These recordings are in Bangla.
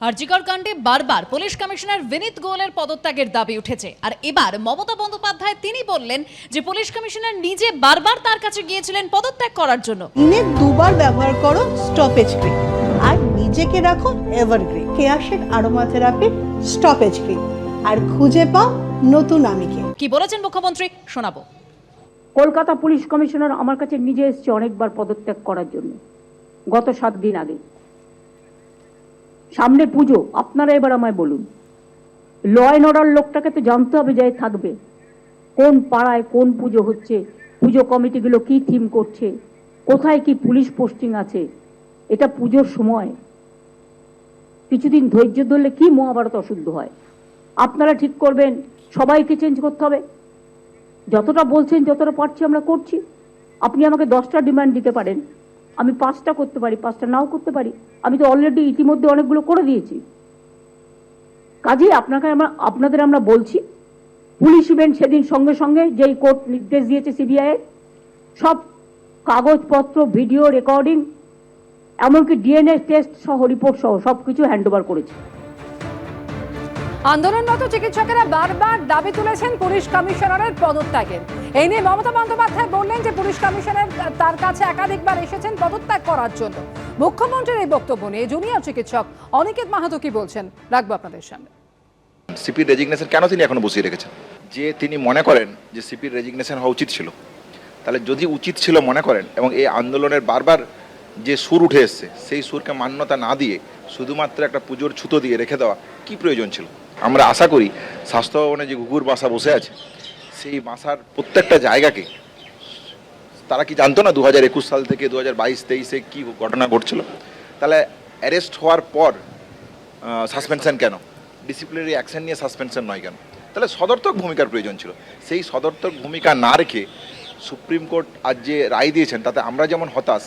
আরজিকর কাণ্ডে বারবার পুলিশ কমিশনার বিনীত গোয়েলের পদত্যাগের দাবি উঠেছে। আর এবার মমতা বন্দ্যোপাধ্যায় তিনি বললেন যে পুলিশ কমিশনার নিজে বারবার তার কাছে গিয়েছিলেন পদত্যাগ করার জন্য। দিনে দুবার ব্যবহার করো স্টপেজ ক্রিম আর নিজেকে রাখো evergreen কেয়াশেক aroma therapy stop age cream আর খুঁজে পাও নতুন আমিকে। কি বলেছেন মুখ্যমন্ত্রী? শোনাবো। কলকাতা পুলিশ কমিশনার আমার কাছে নিজে এসেছে অনেকবার পদত্যাগ করার জন্য। গত সাত দিন আগে। সামনে পুজো, আপনারা এবার আমায় বলুন। ল অ্যান্ড লোকটাকে তো জানতে হবে যে থাকবে। কোন পাড়ায় কোন পুজো হচ্ছে, পুজো কমিটিগুলো কি থিম করছে, কোথায় কি পুলিশ পোস্টিং আছে, এটা পুজোর সময়। কিছুদিন ধৈর্য ধরলে কি মহাভারত অশুদ্ধ হয়? আপনারা ঠিক করবেন, সবাইকে চেঞ্জ করতে হবে। যতটা বলছেন, যতটা পারছি আমরা করছি। আপনি আমাকে দশটা ডিমান্ড দিতে পারেন। আমি পাঁচটা করতে পারি, পাঁচটা নাও করতে পারি। আমি তো অলরেডি ইতিমধ্যে অনেকগুলো করে দিয়েছি। কাজেই আপনাকে আমরা, আপনাদের আমরা বলছি, পুলিশ ইভেন্ট সেদিন সঙ্গে সঙ্গে যেই কোর্ট নির্দেশ দিয়েছে সিবিআই সব কাগজপত্র ভিডিও রেকর্ডিং এমনকি ডিএনএ টেস্ট সহ রিপোর্ট সহ সব কিছু হ্যান্ড করেছে। আন্দোলনরত চিকিৎসকেরা বারবার দাবি তুলেছেন পুলিশ কমিশনারের পদত্যাগের এই নিয়ে মমতা বন্দ্যোপাধ্যায় বললেন যে পুলিশ কমিশনার তার কাছে একাধিকবার এসেছেন পদত্যাগ করার জন্য। মুখ্যমন্ত্রীর এই বক্তব্য নিয়ে জুনিয়র চিকিৎসক অনিকেত মাহাতো কি বলছেন, রাখব আপনাদের সামনে। সিপির রেজিগনেশন কেন তিনি এখনও বসিয়ে রেখেছেন? যে তিনি মনে করেন যে সিপির রেজিগনেশন হওয়া উচিত ছিল। তাহলে যদি উচিত ছিল মনে করেন এবং এই আন্দোলনের বারবার যে সুর উঠে এসছে, সেই সুরকে মান্যতা না দিয়ে শুধুমাত্র একটা পুজোর ছুতো দিয়ে রেখে দেওয়া কি প্রয়োজন ছিল? আমরা আশা করি স্বাস্থ্য ভবনে যে ঘুঘুর বাসা বসে আছে, সেই বাসার প্রত্যেকটা জায়গাকে, তারা কি জানতো না দু হাজার একুশ সাল থেকে দু হাজার বাইশ, তেইশে কী ঘটনা ঘটছিল? তাহলে অ্যারেস্ট হওয়ার পর সাসপেনশন কেন? ডিসিপ্লিনারি অ্যাকশন নিয়ে সাসপেনশন নয় কেন? তাহলে সদর্থক ভূমিকার প্রয়োজন ছিল। সেই সদর্থক ভূমিকা না রেখে সুপ্রিম কোর্ট আজ যে রায় দিয়েছেন, তাতে আমরা যেমন হতাশ,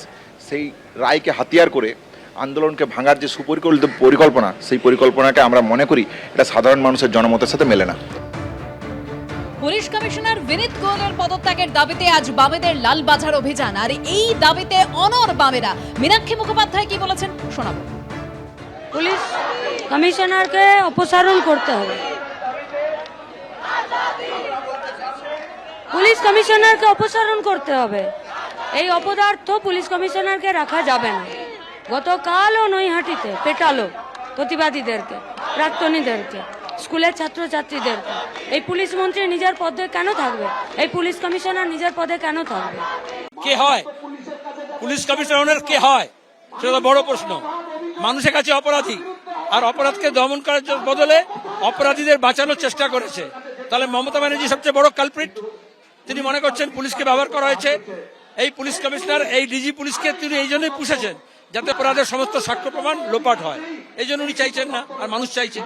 সেই রায়কে হাতিয়ার করে আন্দোলনকে ভাঙার যে সুপরিকল্পিত পরিকল্পনা সেই পরিকল্পনাকে আমরা মনে করি এটা সাধারণ মানুষের জনমতের সাথে মেলে না। পুলিশ কমিশনার বিনীত গোয়েলের পদত্যাগের দাবিতে আজ বামেদের লালবাজার অভিযান আর এই দাবিতে অনর বামেরা। মীনাক্ষী মুখোপাধ্যায় কি বলেছেন শোনাবো। পুলিশ কমিশনারকে অপসারণ করতে হবে। পুলিশ কমিশনারকে অপসারণ করতে হবে। এই অপদার্থ পুলিশ কমিশনারকে রাখা যাবে না। গতকালও নৈহাটিতে পেটালো প্রতিবাদীদেরকে, প্রাক্তনীদেরকে, স্কুলের ছাত্রছাত্রীদেরকে। এই পুলিশ মন্ত্রী নিজের পদে কেন থাকবে? এই পুলিশ কমিশনার নিজের পদে কেন থাকবে? কে হয়? পুলিশ কমিশনার কে হয়? সেটা বড় প্রশ্ন। মানুষের কাছে অপরাধী। আর অপরাধকে দমন করার বদলে অপরাধীদের বাঁচানোর চেষ্টা করেছে। তাহলে মমতা ব্যানার্জি সবচেয়ে বড় কালপ্রিট তিনি মনে করছেন পুলিশকে ব্যবহার করা হয়েছে। এই পুলিশ কমিশনার, এই ডিজি পুলিশকে তিনি এই জন্যই পুষেছেন যাতে অপরাধের সমস্ত সাক্ষ্য প্রমাণ লোপাট হয়। এই জন্য উনি চাইছেন না, আর মানুষ চাইছে।